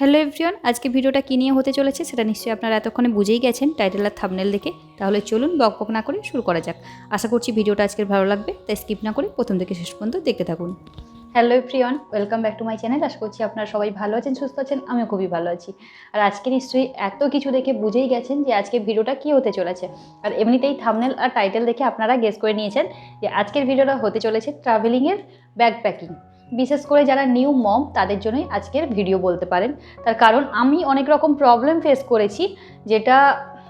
Hello everyone, আজকে ভিডিওটা কী নিয়ে হতে চলেছে সেটা নিশ্চয়ই আপনারা এতক্ষণে বুঝেই গেছেন টাইটেল আর থামনেল দেখে। তাহলে চলুন বক বক না করে শুরু করা যাক। আশা করছি ভিডিওটা আজকের ভালো লাগবে, তাই স্কিপ না করে প্রথম থেকে শেষ পর্যন্ত দেখতে থাকুন। Hello everyone, welcome back to my channel. আশা করছি আপনারা সবাই ভালো আছেন, সুস্থ আছেন, আমিও খুবই ভালো আছি। আর আজকে নিশ্চয়ই এত কিছু দেখে বুঝেই গেছেন যে আজকে ভিডিওটা কী হতে চলেছে। আর এমনিতেই থামনেল আর টাইটেল দেখে আপনারা গেস করে নিয়েছেন যে আজকের ভিডিওটা হতে চলেছে ট্রাভেলিংয়ের ব্যাগ প্যাকিং বিশেষ করে যারা নিউ মম তাদের জন্যই আজকের ভিডিও বলতে পারেন। তার কারণ আমি অনেক রকম প্রবলেম ফেস করেছি, যেটা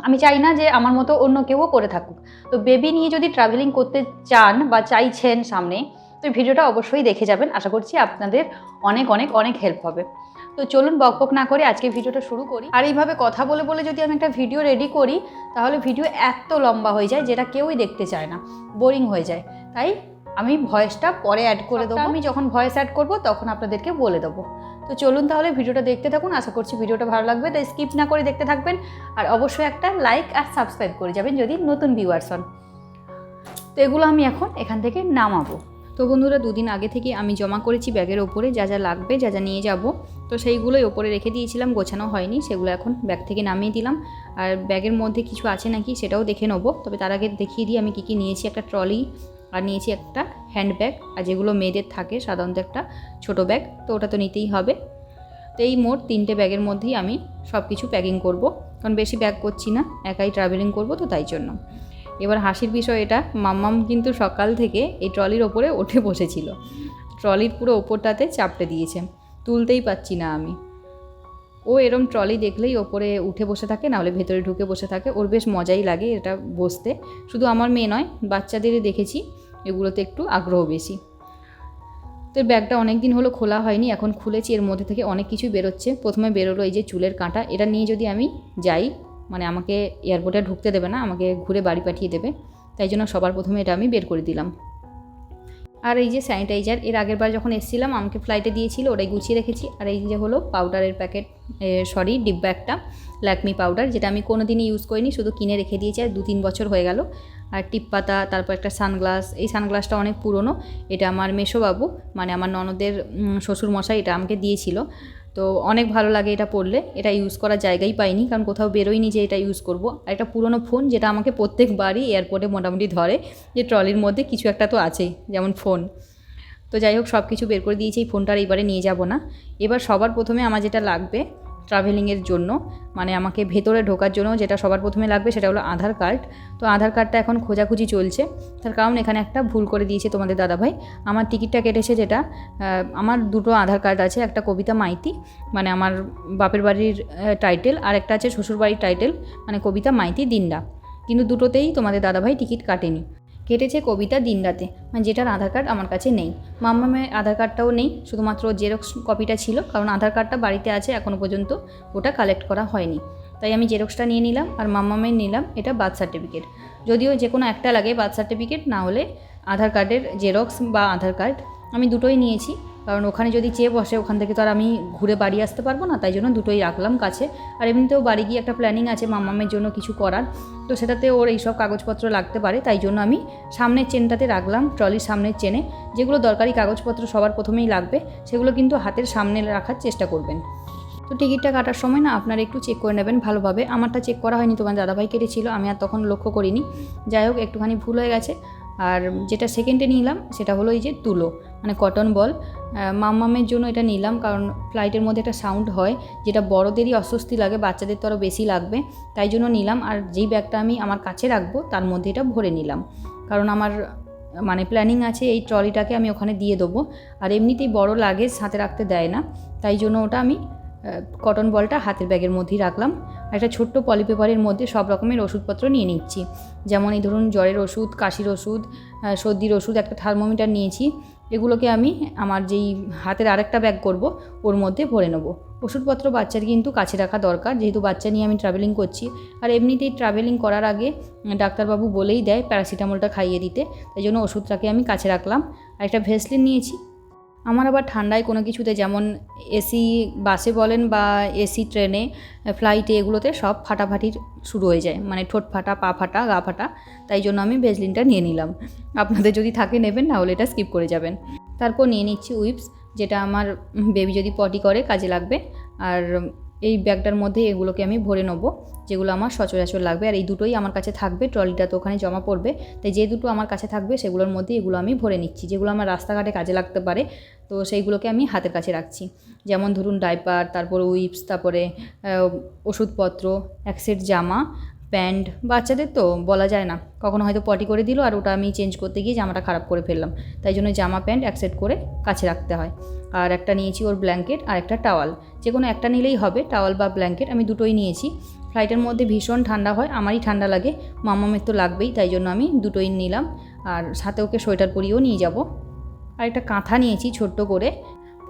আমি চাই না যে আমার মতো অন্য কেউও করে থাকুক। তো বেবি নিয়ে যদি ট্রাভেলিং করতে চান বা চাইছেন সামনে, তো ভিডিওটা অবশ্যই দেখে যাবেন। আশা করছি আপনাদের অনেক অনেক অনেক হেল্প হবে। তো চলুন বকবক না করে আজকে ভিডিওটা শুরু করি। আর এইভাবে কথা বলে বলে যদি আমি একটা ভিডিও রেডি করি, তাহলে ভিডিও এত লম্বা হয়ে যায় যেটা কেউই দেখতে চায় না। বোরিং হয়ে যায়। তাই আমি ভয়েসটা পরে অ্যাড করে দেবো। আমি যখন ভয়েস অ্যাড করব তখন আপনাদেরকে বলে দেবো। তো চলুন তাহলে ভিডিওটা দেখতে থাকুন। আশা করছি ভিডিওটা ভালো লাগবে। তাই স্কিপ না করে দেখতে থাকবেন। আর অবশ্যই একটা লাইক আর সাবস্ক্রাইব করে যাবেন যদি নতুন ভিউয়ার্স হন। তো এগুলো আমি এখন এখান থেকে নামাবো। তো বন্ধুরা দুদিন আগে থেকে আমি জমা করেছি ব্যাগের ওপরে। যা যা লাগবে যা যা নিয়ে যাব। তো সেইগুলোই ওপরে রেখে দিয়েছিলাম। গোছানো হয়নি। সেগুলো এখন ব্যাগ থেকে নামিয়ে দিলাম। আর ব্যাগের মধ্যে কিছু আছে নাকি সেটাও দেখে নেব। তবে তার আগে দেখিয়ে দিই আমি কী কী নিয়েছি। একটা ট্রলি আর নিয়েছি একটা হ্যান্ড ব্যাগ আর যেগুলো মেয়েদের থাকে, সাধারণত একটা ছোট ব্যাগ তো ওটা তো নিতেই হবে। তো এই মোট তিনটে ব্যাগের মধ্যেই আমি সব কিছু প্যাকিং করব। কারণ বেশি ব্যাগ করছি না, একাই ট্রাভেলিং করব, তো তাই জন্য। এবার হাসির বিষয় এটা, মাম্মাম কিন্তু সকাল থেকে এই ট্রলির ওপরে উঠে বসেছিল। ট্রলির পুরো ওপরটাতে চাপটে দিয়েছে। তুলতেই পাচ্ছি না আমি। ও এরম ট্রলি দেখলেই ওপরে উঠে বসে থাকে নাহলে ভেতরে ঢুকে বসে থাকে। ওর বেশ মজাই লাগে এটা বসতে। শুধু আমার মেয়ে নয় বাচ্চাদেরই দেখেছি, এগুলোতে একটু আগ্রহ বেশি। তো ব্যাগটা অনেক দিন হলো খোলা হয়নি, এখন খুলেছি, এর মধ্যে থেকে অনেক কিছুই বেরোচ্ছে। প্রথমে বেরোলো এই যে চুলের কাঁটা, এটা নিয়ে যদি আমি যাই মানে আমাকে এয়ারপোর্টে ঢুকতে দেবে না, আমাকে ঘুরে বাড়ি পাঠিয়ে দেবে, তাই জন্য সবার প্রথমে এটা আমি বের করে দিলাম। আর এই যে স্যানিটাইজার এর আগের বার যখন এসেছিলাম, আমাকে ফ্লাইটে দিয়েছিল, ওটাই গুছিয়ে রেখেছি। আর এই যে হলো পাউডারের প্যাকেট সরি ডিব্বা একটা ল্যাকমি পাউডার যেটা আমি কোনো দিনই ইউজ করিনি, শুধু কিনে রেখে দিয়েছি, আর দু তিন বছর হয়ে গেল। আর টিপ পাতা, তারপর একটা সানগ্লাস এই সানগ্লাসটা অনেক পুরনো, এটা আমার মেশোবাবু মানে আমার ননদের শ্বশুর মশাই এটা আমাকে দিয়েছিল। তো অনেক ভালো লাগে এটা পড়লে। এটা ইউজ করার জায়গাই পাইনি, কারণ কোথাও বেরোয়নি যে এটা ইউজ করব। আর একটা পুরনো ফোন যেটা আমাকে প্রত্যেকবারই এয়ারপোর্টে মোটামুটি ধরে যে ট্রলির মধ্যে কিছু একটা তো আছে যেমন ফোন তো যাই হোক সব কিছু বের করে দিয়েছি, এই ফোনটা আর এবারে নিয়ে যাব না। এবার সবার প্রথমে আমার যেটা লাগবে ট্রাভেলিংয়ের জন্য। মানে আমাকে ভেতরে ঢোকার জন্য যেটা সবার প্রথমে লাগবে সেটা হলো আধার কার্ড। তো আধার কার্ডটা এখন খোঁজাখুঁজি চলছে। তার কারণ এখানে একটা ভুল করে দিয়েছে তোমাদের দাদাভাই। আমার টিকিটটা কেটেছে যেটা আমার দুটো আধার কার্ড আছে, একটা কবিতা মাইতি মানে আমার বাপের বাড়ির টাইটেল আর একটা আছে শ্বশুরবাড়ির টাইটেল মানে কবিতা মাইতি দিনডা কিন্তু দুটোতেই তোমাদের দাদাভাই টিকিট কাটেনি। কেটেছে কবিতা দিনরাতে মানে যেটার আধার কার্ড আমার কাছে নেই। মাম্মা মাম্মামের আধার কার্ডটাও নেই, শুধুমাত্র জেরক্স কপিটা ছিল, কারণ আধার কার্ডটা বাড়িতে আছে এখনও পর্যন্ত ওটা কালেক্ট করা হয়নি। তাই আমি জেরক্সটা নিয়ে নিলাম আর মাম্মা মাম্মামের নিলাম এটা বার্থ সার্টিফিকেট যদিও যে কোনো একটা লাগে বার্থ সার্টিফিকেট না হলে আধার কার্ডের জেরক্স বা আধার কার্ড আমি দুটোই নিয়েছি। কারণ ওখানে যদি চেয়ে বসে, ওখান থেকে তো আর আমি ঘুরে বাড়ি আসতে পারব না, তাই জন্য দুটোই রাখলাম কাছে। আর এমনিতেও বাড়ি গিয়ে একটা প্ল্যানিং আছে মামামের জন্য কিছু করার। তো সেটাতে ওর এইসব কাগজপত্র লাগতে পারে, তাই জন্য আমি সামনের চেনটাতে রাখলাম, ট্রলির সামনের চেনে। যেগুলো দরকারি কাগজপত্র সবার প্রথমেই লাগবে, সেগুলো কিন্তু হাতের সামনে রাখার চেষ্টা করবেন। তো টিকিটটা কাটার সময় না আপনারা একটু চেক করে নেবেন ভালোভাবে। আমারটা চেক করা হয়নি, তোমার দাদাভাই কেটেছিল, আমি আর তখন লক্ষ্য করিনি। যাই হোক, একটুখানি ভুল হয়ে গেছে। আর যেটা সেকেন্ডে নিলাম, সেটা হলো এই যে তুলো। মানে কটন বল মাম্মামের জন্য এটা নিলাম কারণ ফ্লাইটের মধ্যে একটা সাউন্ড হয়, যেটা বড়দেরই অস্বস্তি লাগে, বাচ্চাদের তো আরও বেশি লাগবে। তাই জন্য নিলাম আর যেই ব্যাগটা আমি আমার কাছে রাখব, তার মধ্যে এটা ভরে নিলাম। কারণ আমার মানে প্ল্যানিং আছে এই ট্রলিটাকে আমি ওখানে দিয়ে দেবো। আর এমনিতেই বড় লাগেজ হাতে রাখতে দেয় না। তাই জন্য ওটা আমি কটন বলটা হাতের ব্যাগের মধ্যেই রাখলাম। আর একটা ছোট্ট পলিপেপারের মধ্যে সব রকমের ওষুধপত্র নিয়ে নিচ্ছি। যেমন এই ধরুন জ্বরের ওষুধ, কাশির ওষুধ সর্দির ওষুধ, একটা থার্মোমিটার নিয়েছি। এগুলোকে আমি আমার যেই হাতের আরেকটা ব্যাগ করব, ওর মধ্যে ভরে নেব। ওষুধপত্র বাচ্চার কিন্তু কাছে রাখা দরকার, যেহেতু বাচ্চা নিয়ে আমি ট্রাভেলিং করছি। আর এমনিতেই ট্রাভেলিং করার আগে ডাক্তারবাবু বলেই দেয়, প্যারাসিটামলটা খাইয়ে দিতে। তাই জন্য ওষুধটাকে আমি কাছে রাখলাম। আর একটা ভেসলিন নিয়েছি আমার আবার ঠান্ডায় কোনো কিছুতে যেমন এসি বাসে বলেন বা এসি ট্রেনে, ফ্লাইটে এগুলোতে সব ফাটাফাটির শুরু হয়ে যায়। মানে ঠোঁট ফাটা, পা ফাটা, গা ফাটা, তাই জন্য আমি ভেজলিনটা নিয়ে নিলাম। আপনাদের যদি থাকে নেবেন, না হলে এটা স্কিপ করে যাবেন। তারপর নিয়ে নিচ্ছি উইপস, যেটা আমার বেবি যদি পটি করে, কাজে লাগবে। আর এই ব্যাগটার মধ্যে এগুলোকে আমি ভরে নেব, যেগুলো আমার সচরাচর লাগবে। আর এই দুটোই আমার কাছে থাকবে, ট্রলিটা তো ওখানে জমা পড়বে। তাই যে দুটো আমার কাছে থাকবে, সেগুলোর মধ্যে এগুলো আমি ভরে নিচ্ছি, যেগুলো আমার রাস্তাঘাটে কাজে লাগতে পারে। তো সেইগুলোকে আমি হাতের কাছে রাখছি। যেমন ধরুন ডাইপার, তারপর উইপস, তারপরে ওষুধপত্র, এক সেট জামা প্যান্ট বাচ্চাদের তো বলা যায় না। কখনো হয়তো পটি করে দিল আর ওটা আমি চেঞ্জ করতে গিয়ে জামাটা খারাপ করে ফেললাম। তাই জন্য জামা প্যান্ট এক সেট করে কাছে রাখতে হয়। আর একটা নিয়েছি ওর ব্ল্যাঙ্কেট আর একটা টাওয়াল। যে কোনো একটা নিলেই হবে, টাওয়াল বা ব্ল্যাঙ্কেট আমি দুটোই নিয়েছি। ফ্লাইটের মধ্যে ভীষণ ঠান্ডা হয়, আমারই ঠান্ডা লাগে, মামামের তো লাগবেই, তাই জন্য আমি দুটোই নিলাম। আর সাথে ওকে সোয়েটার পরিয়েও নিয়ে যাব। আর একটা কাঁথা নিয়েছি ছোট্ট করে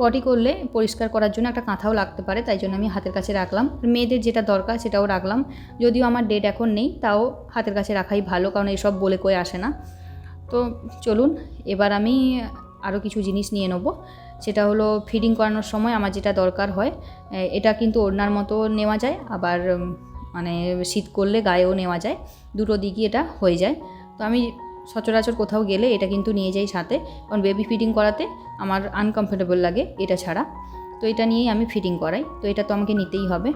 পটি করলে পরিষ্কার করার জন্য একটা কাঁথাও লাগতে পারে, তাই জন্য আমি হাতের কাছে রাখলাম। মেয়েদের যেটা দরকার সেটাও রাখলাম। যদিও আমার ডেট এখন নেই, তাও হাতের কাছে রাখাই ভালো, কারণ এসব বলে কয়ে আসে না। তো চলুন, এবার আমি আরও কিছু জিনিস নিয়ে নেব। সেটা হলো ফিডিং করানোর সময় আমার যেটা দরকার হয় এটা কিন্তু ওড়নার মতো নেওয়া যায়, আবার মানে শীত করলে গায়েও নেওয়া যায়। দুটো দিকই এটা হয়ে যায়। তো আমি সচরাচর কোথাও গেলে এটা কিন্তু নিয়ে যাই সাথে। কারণ বেবি ফিটিং করাতে আমার আনকমফোর্টেবল লাগে এটা ছাড়া। তো এটা নিয়েই আমি ফিটিং করাই। তো এটা তো আমাকে নিতেই হবে।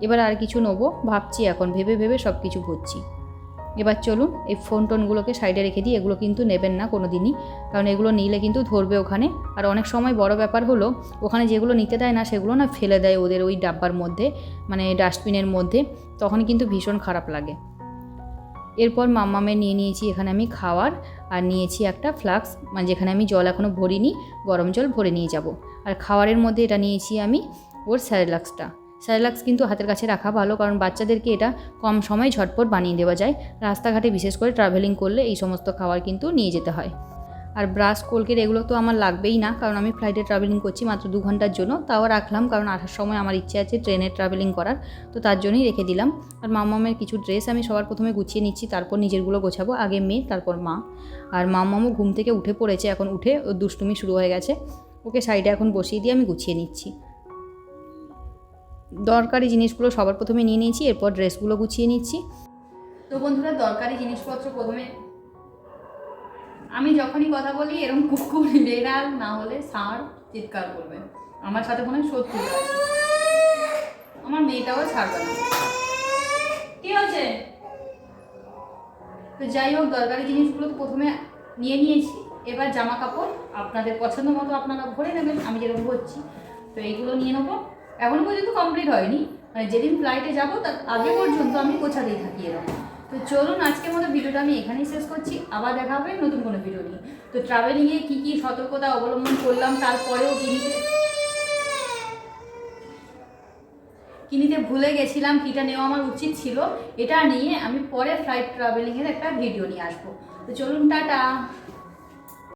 এবার আর কিছু নেব, ভাবছি এখন। ভেবে ভেবে সব কিছু ভরছি এবার চলুন, এই ফোন টোনগুলোকে সাইডে রেখে দিই। এগুলো কিন্তু নেবেন না কোনো দিনই কারণ এগুলো নিলে কিন্তু ধরবে ওখানে। আর অনেক সময় বড় ব্যাপার হলো, ওখানে যেগুলো নিতে দেয় না, সেগুলো না ফেলে দেয় ওদের ওই ডাব্বার মধ্যে মানে ডাস্টবিনের মধ্যে। তখন কিন্তু ভীষণ খারাপ লাগে। এরপর মাম্মামে নিয়ে নিয়েছি এখানে আমি খাওয়ার, আর নিয়েছি একটা ফ্লাক্স মানে যেখানে আমি জল এখনও ভরিনি, গরম জল ভরে নিয়ে যাব। আর খাওয়ারের মধ্যে এটা নিয়েছি আমি ওর স্যারেলাক্সটা। স্যারেলাক্স কিন্তু হাতের কাছে রাখা ভালো, কারণ বাচ্চাদেরকে এটা কম সময় ঝটপট বানিয়ে দেওয়া যায়। রাস্তাঘাটে বিশেষ করে ট্রাভেলিং করলে এই সমস্ত খাবার কিন্তু নিয়ে যেতে হয়। আর ব্রাশ, কোলগেট এগুলো তো আমার লাগবেই না, কারণ আমি ফ্লাইটে ট্রাভেলিং করছি মাত্র দু ঘণ্টার জন্য, তাও রাখলাম, কারণ আসার সময় আমার ইচ্ছে আছে ট্রেনে ট্রাভেলিং করার, তো তার জন্যই রেখে দিলাম। আর মামামের কিছু ড্রেস আমি সবার প্রথমে গুছিয়ে নিচ্ছি, তারপর নিজেরগুলো গোছাবো, আগে মেয়ে, তারপর মা। আর মামামও ঘুম থেকে উঠে পড়েছে, এখন উঠে ওর দুষ্টুমি শুরু হয়ে গেছে, ওকে সাইডে এখন বসিয়ে দিয়ে আমি গুছিয়ে নিচ্ছি। দরকারি জিনিসগুলো সবার প্রথমে নিয়ে নিয়েছি, এরপর ড্রেসগুলো গুছিয়ে নিচ্ছি। তো বন্ধুরা, দরকারি জিনিসপত্র প্রথমে আমি যখনই কথা বলি এরকম কুকুর বেড়াল না হলে ষাঁড় চিৎকার করবে। আমার সাথে মনে হয় শত্রু আছে আমার মেয়েটাও ছাড়বে না। কি হয়েছে? তো যাই হোক দরকারি জিনিসগুলো তো প্রথমে নিয়ে নিয়েছি। এবার জামা কাপড় আপনাদের পছন্দ মতো আপনারা ভরে নেবেন আমি যেরকম ভরছি তো এইগুলো নিয়ে নেব। এখনও পর্যন্ত কমপ্লিট হয়নি। মানে যেদিন ফ্লাইটে যাব তার আগে পর্যন্ত আমি গোছাতেই থাকি এরকম। তো চলুন আজকের মতো ভিডিওটা আমি এখানেই শেষ করছি। আবার দেখা হবে নতুন কোনো ভিডিও নিয়ে। তো ট্রাভেলিংয়ে কী কী সতর্কতা অবলম্বন করলাম তারপরেও কিনিতে কিনিতে ভুলে গেছিলাম কিটা নেওয়া আমার উচিত ছিল। এটা নিয়ে আমি পরে ফ্লাইট ট্রাভেলিংয়ের একটা ভিডিও নিয়ে আসব। তো চলুন, টাটা!